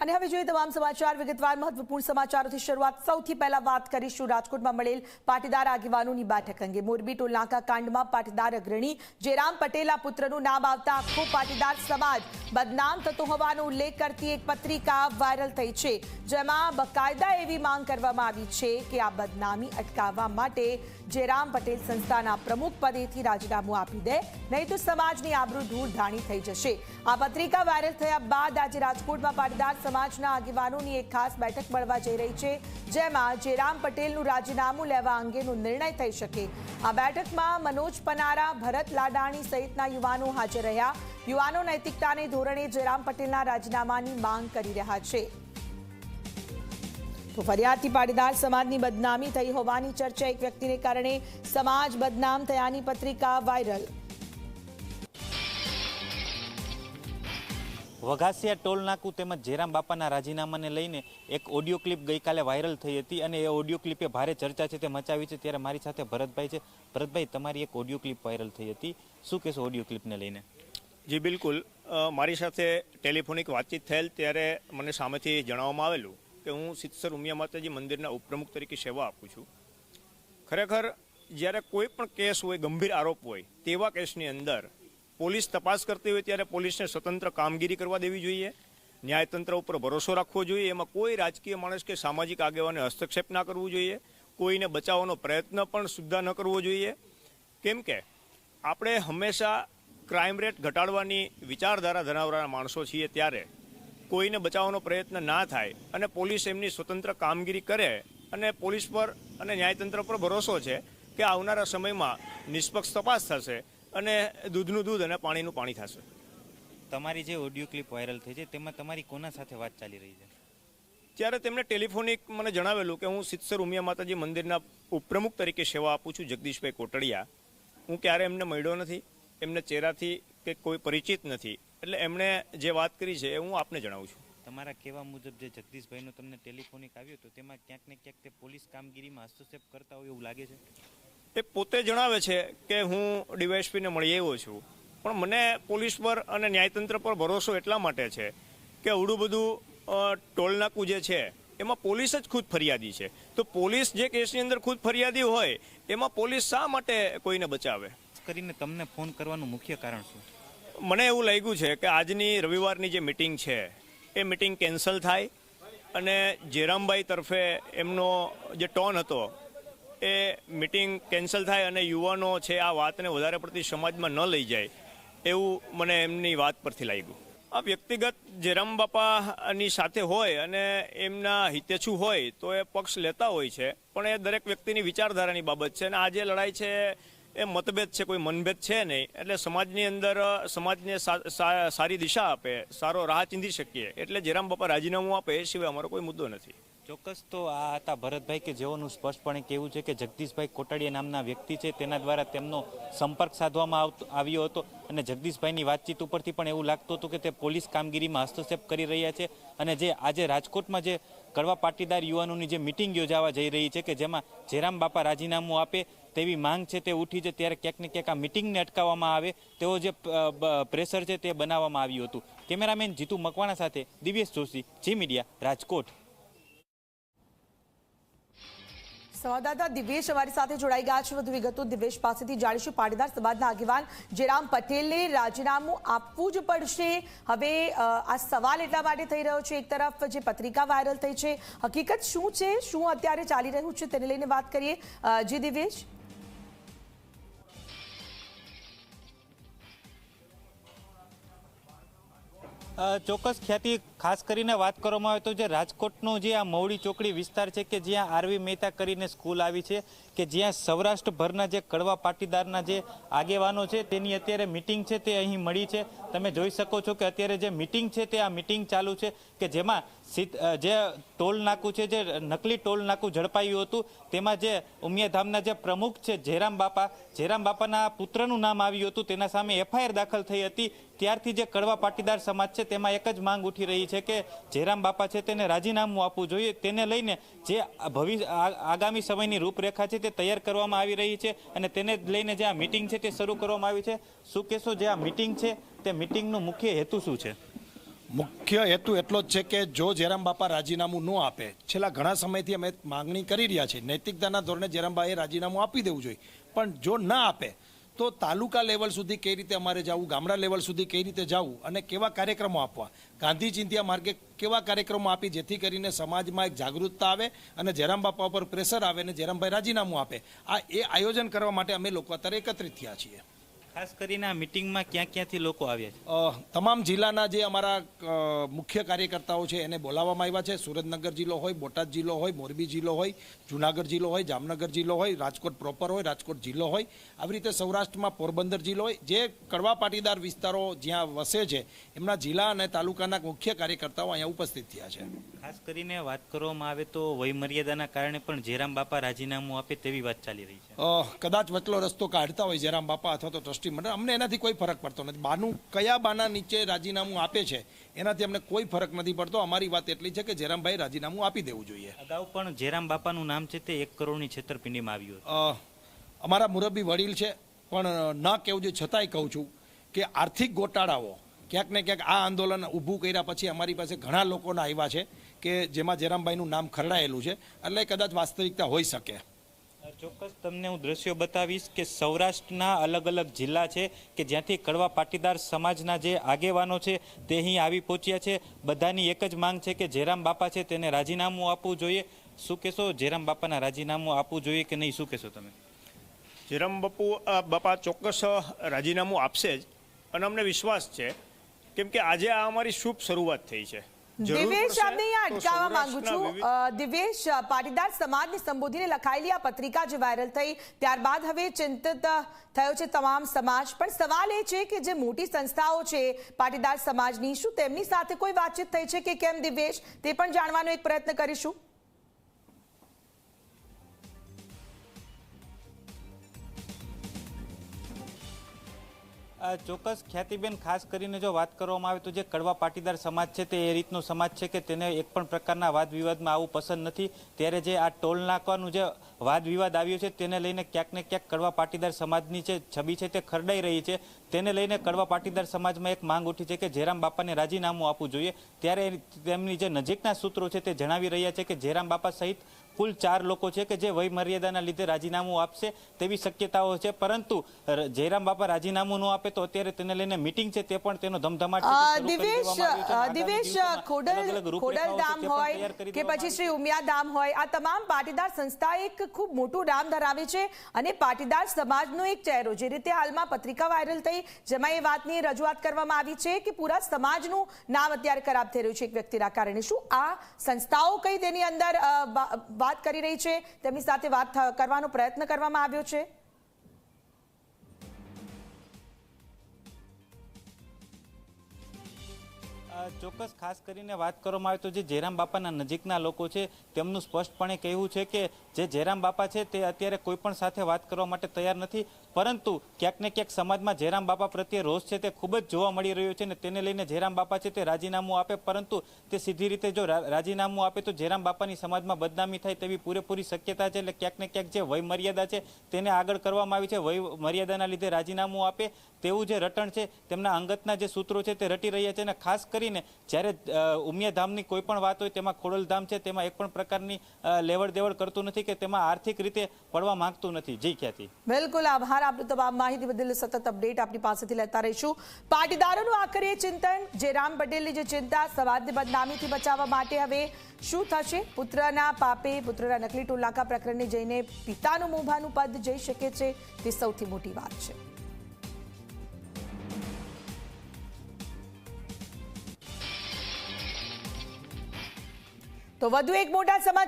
અને હવે જોઈએ તમામ સમાચાર. વિગતવાર મહત્વપૂર્ણ સમાચારોથી શરૂઆત સૌથી પહેલા વાત કરીશું. રાજકોટમાં મળેલ પાટીદાર આગેવાનોની બેઠક અંગે. મોરબી ટોલનાકા કાંડમાં પાટીદાર અગ્રણી જયરામ પટેલના પુત્રનું નામ આવતા આખો પાટીદાર સમાજ બદનામ થતો હોવાનો ઉલ્લેખ કરતી એક પત્રિકા વાયરલ થઈ છે, જેમાં બકાયદા એવી માંગ કરવામાં આવી છે કે આ બદનામી અટકાવવા માટે જેરામ પટેલ સંસ્થાના પ્રમુખ પદેથી રાજીનામું આપી દે, નહીં તો સમાજની આબરૂ ધૂળ ધાણી થઈ જશે. આ પત્રિકા વાયરલ થયા બાદ આજે રાજકોટમાં પાટીદાર સમાજના આગેવાનોની એક ખાસ બેઠક મળવા જઈ રહી છે, જેમાં જેરામ પટેલનું રાજીનામું લેવા અંગેનો નિર્ણય થઈ શકે. આ બેઠકમાં મનોજ પનારા, ભરત લાડાણી સહિતના યુવાનો હાજર રહ્યા. યુવાનો નૈતિકતાને ધોરણે જયરામ પટેલના રાજીનામાની માંગ કરી રહ્યા છે. તો ફરિયાદથી પાટીદાર સમાજની બદનામી થઈ હોવાની ચર્ચા એક વ્યક્તિને કારણે સમાજ બદનામ થયાની પત્રિકા વાયરલ. વઘાસિયા ટોલ નાકું તેમજ જેરામ બાપાના રાજીનામાને લઈને એક ઓડિયો ક્લિપ ગઈકાલે વાયરલ થઈ હતી અને એ ઓડિયો ક્લિપે ભારે ચર્ચા છે તે મચાવી છે ત્યારે મારી સાથે ભરતભાઈ છે. ભરતભાઈ, તમારી એક ઓડિયો ક્લિપ વાયરલ થઈ હતી. શું કહેશો ઓડિયો ક્લિપને લઈને? જી, બિલકુલ. મારી સાથે ટેલિફોનિક વાતચીત થયેલ ત્યારે મને સામેથી જણાવવામાં આવેલું કે હું સિત્સર ઉમિયા માતાજી મંદિરના ઉપપ્રમુખ તરીકે સેવા આપું છું. ખરેખર, જ્યારે કોઈ પણ કેસ હોય, ગંભીર આરોપ હોય, તેવા કેસની અંદર પોલીસ તપાસ કરતી હોય ત્યારે પોલીસને સ્વતંત્ર કામગીરી કરવા દેવી જોઈએ. ન્યાયતંત્ર ઉપર ભરોસો રાખવો જોઈએ. એમાં કોઈ રાજકીય માણસ કે સામાજિક આગેવાને હસ્તક્ષેપ ના કરવું જોઈએ. કોઈને બચાવવાનો પ્રયત્ન પણ સુદ્ધા ન કરવો જોઈએ. કેમ કે આપણે હંમેશા ક્રાઇમ રેટ ઘટાડવાની વિચારધારા ધરાવનારા માણસો છીએ ત્યારે કોઈને બચાવવાનો પ્રયત્ન ના થાય અને પોલીસ એમની સ્વતંત્ર કામગીરી કરે અને પોલીસ પર અને ન્યાયતંત્ર પર ભરોસો છે કે આવનારા સમયમાં નિષ્પક્ષ તપાસ થશે. અને દૂધનું દૂધ અને પાણીનું પાણી થશે. તમારી જે ઓડિયો ક્લિપ વાયરલ થઈ છે તેમાં તમારી કોના સાથે વાત ચાલી રહી છે? ત્યારે તેમણે ટેલિફોનિક મને જણાવેલું કે હું સિત્સર ઉમિયા માતાજી મંદિરના ઉપપ્રમુખ તરીકે સેવા આપું છું જગદીશભાઈ કોટડિયા હું ક્યારે એમને મળ્યો નથી એમને ચહેરાથી કે કોઈ પરિચિત નથી એટલે એમણે જે વાત કરી છે એ હું આપને જણાવું છું. તમારા કહેવા મુજબ જે જગદીશભાઈનો તમને ટેલિફોનિક આવ્યો હતો તેમાં ક્યાંક ને ક્યાંક તે પોલીસ કામગીરીમાં હસ્તક્ષેપ કરતા હોય એવું લાગે છે? એ પોતે જણાવે છે કે હું ડીવાયએસપીને મળી આવ્યો છું. પણ મને પોલીસ પર અને ન્યાયતંત્ર પર ભરોસો એટલા માટે છે કે અવડું બધું ટોલનાકું જે છે એમાં પોલીસ જ ખુદ ફરિયાદી છે. તો પોલીસ જે કેસની અંદર ખુદ ફરિયાદી હોય એમાં પોલીસ શા માટે કોઈને બચાવે? કરીને તમને ફોન કરવાનું મુખ્ય કારણ શું? મને એવું લાગ્યું છે કે આજની રવિવારની જે મિટિંગ છે એ મિટિંગ કેન્સલ થાય અને જેરામભાઈ તરફે એમનો જે ટોન હતો એ મિટિંગ કેન્સલ થાય અને યુવાનો છે આ વાતને વધારે પડતી સમાજમાં ન લઈ જાય, એવું મને એમની વાત પરથી લાગ્યું. આ વ્યક્તિગત જેરામ બાપાની સાથે હોય અને એમના હિતેચ્છુ હોય તો એ પક્ષ લેતા હોય છે, પણ એ દરેક વ્યક્તિની વિચારધારાની બાબત છે અને આ જે લડાઈ છે એ મતભેદ છે, કોઈ મનભેદ છે નહીં, એટલે સમાજની અંદર, સમાજને સારી દિશા આપે, સારો રાહ ચીંધી શકીએ, એટલે જેરામ બાપા રાજીનામું આપે એ સિવાય અમારો કોઈ મુદ્દો નથી. ચોક્કસ તો આ હતા ભરતભાઈ કે જેઓનું સ્પષ્ટપણે કહેવું છે કે જગદીશભાઈ કોટડિયા નામના વ્યક્તિ છે, તેના દ્વારા તેમનો સંપર્ક સાધવામાં આવ્યો હતો અને જગદીશભાઈની વાતચીત ઉપરથી પણ એવું લાગતું હતું કે તે પોલીસ કામગીરીમાં હસ્તક્ષેપ કરી રહ્યા છે અને જે આજે રાજકોટમાં જે કડવા પાટીદાર યુવાનોની જે મિટિંગ યોજાવા જઈ રહી છે કે જેમાં જેરામ બાપા રાજીનામું આપે તેવી માંગ છે તે ઉઠી છે, ત્યારે ક્યાંક ને ક્યાંક આ મિટિંગને અટકાવવામાં આવે તેવો જે પ્રેશર છે તે બનાવવામાં આવ્યું હતું. કેમેરામેન જીતુ મકવાણા સાથે દિવ્યેશ જોશી, જી મીડિયા, રાજકોટ. સંવાદદાતા દિવેશ અમારી સાથે જોડાઈ ગયા છે. વધુ વિગતો દિવેશ પાસેથી જાણીશું. પાટીદાર સમાજના આગેવાન જયરામ પટેલને રાજીનામું આપવું જ પડશે. હવે આ સવાલ એટલા માટે થઈ રહ્યો છે, એક તરફ જે પત્રિકા વાયરલ થઈ છે. હકીકત શું છે? શું અત્યારે ચાલી રહ્યું છે? તેને લઈને વાત કરીએ. જી દિવેશ. ચોક્કસ ખ્યાતિ ખાસ કરીને વાત કરવામાં આવે તો જે રાજકોટનો જે આ મવડી ચોકડી વિસ્તાર છે કે જ્યાં આરવી મહેતા કરીને સ્કૂલ આવી છે, કે જ્યાં સૌરાષ્ટ્રભરના જે કડવા પાટીદારના જે આગેવાનો છે, તેની અત્યારે મિટિંગ છે તે અહીં મળી છે. તમે જોઈ શકો છો કે અત્યારે જે મિટિંગ છે તે આ મિટિંગ ચાલુ છે, કે જેમાં જે ટોલ નાકું છે, જે નકલી ટોલ નાકું ઝડપાયું હતું, તેમાં જે ઉમિયાધામના જે પ્રમુખ છે જેરામ બાપા જેરામ બાપાના પુત્રનું નામ આવ્યું હતું, તેના સામે એફઆઈઆર દાખલ થઈ હતી. ત્યારથી જે કડવા પાટીદાર સમાજ છે તેમાં એક જ માંગ ઉઠી રહી છે કે જેરામ બાપા છે તેને રાજીનામું આપવું જોઈએ. તેને લઈને જે ભવિષ્ય આગામી સમયની રૂપરેખા છે તે તૈયાર કરવામાં આવી રહી છે અને તેને લઈને જે આ મિટિંગ છે તે શરૂ કરવામાં આવી છે. શું કહેશો જે આ મિટિંગ છે તે મિટિંગનો મુખ્ય હેતુ શું છે? મુખ્ય હેતુ એટલો જ છે કે જો જયરામ બાપા રાજીનામું ન આપે, છેલ્લા ઘણા સમયથી અમે માંગણી કરી રહ્યા છીએ. નૈતિકતાના ધોરણે જયરામભાઈએ રાજીનામું આપી દેવું જોઈએ. પણ જો ના આપે તો તાલુકા લેવલ સુધી કઈ રીતે અમારે જવું, ગામડા લેવલ સુધી કઈ રીતે જવું અને કેવા કાર્યક્રમો આપવા? ગાંધી ચિંધ્યા માર્ગે કેવા કાર્યક્રમો આપી જેથી કરીને સમાજમાં એક જાગૃતતા આવે અને જયરામ બાપા ઉપર પ્રેશર આવે અને જયરામભાઈ રાજીનામું આપે? આ એ આયોજન કરવા માટે અમે લોકો અત્યારે એકત્રિત થયા છીએ. ખાસ કરીને આ મિટિંગમાં ક્યાં ક્યાંથી લોકો આવ્યા છે? તમામ જિલ્લાના જે અમારા મુખ્ય કાર્યકર્તાઓ છે એને બોલાવવામાં આવ્યા છે. સુરતનગર જિલ્લો હોય બોટાદ જિલ્લો હોય મોરબી જિલ્લો હોય જુનાગઢ જિલ્લો હોય જામનગર જિલ્લો હોય રાજકોટ પ્રોપર હોય રાજકોટ જિલ્લો હોય. આવી રીતે સૌરાષ્ટ્રમાં પોરબંદર જિલ્લો હોય. જે કડવા પાટીદાર વિસ્તારો જ્યાં વસે છે એમના જિલ્લા અને તાલુકાના મુખ્ય કાર્યકર્તાઓ અહીંયા ઉપસ્થિત થયા છે. ખાસ કરીને વાત કરવામાં આવે તો વયમર્યાદાના કારણે પણ જયરામ બાપા રાજીનામું આપે તેવી વાત ચાલી રહી છે. કદાચ વચલો રસ્તો કાઢતા હોય જયરામ બાપા અથવા તો ટ્રસ્ટી મંડળ અમને એનાથી કોઈ ફરક પડતો નથી. બાનું કયા બાના નીચે રાજીનામું આપે છે એનાથી અમને કોઈ ફરક નથી પડતો. અમારી વાત એટલી છે કે જયરામભાઈ રાજીનામું આપી દેવું જોઈએ. અગાઉ પણ જયરામ બાપાનું નામ છે તે એક કરોડની છેતરપિંડીમાં આવ્યું અમારા મુરબ્બી વડીલ છે પણ ન કહેવું જોઈએ છતાંય કહું છું કે આર્થિક ગોટાળાઓ ક્યાંક ને ક્યાંક આ આંદોલન ઊભું કર્યા પછી અમારી પાસે ઘણા લોકોના આવ્યા છે કે જેમાં જયરામભાઈનું નામ ખરડાયેલું છે એટલે કદાચ વાસ્તવિકતા હોઈ શકે. ચોક્કસ તમને હું દ્રશ્યો બતાવીશ કે સૌરાષ્ટ્રના અલગ અલગ જિલ્લા છે કે જ્યાંથી કડવા પાટીદાર સમાજના જે આગેવાનો છે તે અહીં આવી પહોંચ્યા છે. બધાની એક જ માંગ છે કે જયરામ બાપા છે તેને રાજીનામું આપવું જોઈએ. શું કહેશો? જયરામ બાપાના રાજીનામું આપવું જોઈએ કે નહીં? શું કહેશો તમે? જયરામ બાપુ બાપા ચોક્કસ રાજીનામું આપશે જ. અને અમને વિશ્વાસ છે. કેમ કે આજે આ અમારી શુભ શરૂઆત થઈ છે. દિવેશ આપને અટકાવવા માંગુ છું. દિવેશ પાટીદાર સમાજને સંબોધીને લખાયેલી આ પત્રિકા જે વાયરલ થઈ ત્યારબાદ હવે ચિંતિત થયો છે તમામ સમાજ. પણ સવાલ એ છે કે જે મોટી સંસ્થાઓ છે પાટીદાર સમાજની શું તેમની સાથે કોઈ વાતચીત થઈ છે કે કેમ દિવેશ? તે પણ જાણવાનો એક પ્રયત્ન કરીશું. ચોક્કસ ખ્યાતિબેન, ખાસ કરીને જો વાત કરવામાં આવે તો જે કડવા પાટીદાર સમાજ છે તે એ રીતનો સમાજ છે કે તેને એક પણ પ્રકારના વાદ વિવાદમાં આવવું પસંદ નથી. ત્યારે જે આ ટોલ નાખવાનું જે વાદ વિવાદ આવ્યો છે તેને લઈને ક્યાંક ને ક્યાંક કડવા પાટીદાર સમાજની જે છબી છે તે ખરડાઈ રહી છે. તેને લઈને કડવા પાટીદાર સમાજમાં એક માંગ ઉઠી છે કે જયરામ બાપાને રાજીનામું આપવું જોઈએ. ત્યારે તેમની જે નજીકના સૂત્રો છે તે જણાવી રહ્યા છે કે જયરામ બાપા સહિત કુલ ચાર લોકો છે કે જે વયમર્યાદાના લીધે રાજીનામું આપશે તેવી શક્યતાઓ છે. પરંતુ જયરામ બાપા રાજીનામું ન આપે તો અત્યારે તેને લઈને મિટિંગ છે તે પણ તેનો ધમધમાટ દિવેશ દિવેશ ખોડલ ખોડલ ધામ હોય કે પછી શ્રી ઉમિયા ધામ હોય. આ તમામ પાટીદાર સંસ્થા એક ખૂબ મોટું નામ ધરાવે છે અને પાટીદાર સમાજનો એક ચહેરો જે રીતે હાલમાં પત્રિકા વાયરલ થઈ જેમાં એ વાતની રજૂઆત કરવામાં આવી છે કે પૂરા સમાજનું નામ અત્યારે ખરાબ થઈ રહ્યું છે એક વ્યક્તિના કારણે. શું આ સંસ્થાઓ કઈ તેની અંદર વાત કરી રહી છે. તેમની સાથે વાત કરવાનો પ્રયત્ન કરવામાં આવ્યો છે. ચોક્કસ ખાસ કરીને વાત કરવામાં આવે તો જે જયરામ બાપાના નજીકના લોકો છે, તેમનું સ્પષ્ટપણે કહેવું છે કે જે જયરામ બાપા છે, તે અત્યારે કોઈ પણ સાથે વાત કરવા માટે તૈયાર નથી. પરંતુ ક્યાંક ને ક્યાંક સમાજમાં જયરામ બાપા પ્રત્યે રોષ છે તે ખૂબ જ જોવા મળી રહ્યો છે અને તેને લઈને જયરામ બાપા છે તે રાજીનામું આપે, પરંતુ તે સીધી રીતે જો રાજીનામું આપે તો જયરામ બાપાની સમાજમાં બદનામી થાય તેવી પૂરેપૂરી શક્યતા છે એટલે ક્યાંક ને ક્યાંક જે વય મર્યાદા છે તેને આગળ કરવામાં આવી છે. વય મર્યાદાના લીધે રાજીનામું આપે તેવું જે રટણ છે, તેમના અંગતના જે સૂત્રો છે તે રટી રહ્યા છે અને ખાસ કરીને જ્યારે ઉમિયાધામની ઉમિયા ધામની કોઈ પણ વાત હોય તેમાં ખોડલધામ છે તેમાં એક પણ પ્રકારની લેવડ દેવડ કરતું નથી કે તેમાં આર્થિક રીતે પડવા માંગતું નથી. જી ખ્યાતિ. બિલકુલ આભાર. આપનું તમામ માહિતી બદલ સતત અપડેટ આપની પાસેથી લેતા રહીશું. પાટીદારોનું આખરે ચિંતન, જયરામ પટેલની જે ચિંતા સમાજને બદનામીથી બચાવવા માટે હવે શું થશે? પુત્રના પાપે પુત્રના નકલી ટોલાકા પ્રકરણને જઈને પિતાનું મોભાનું પદ જઈ શકે છે, તે સૌથી મોટી વાત છે. તો વધુ એક મોટા સમાચાર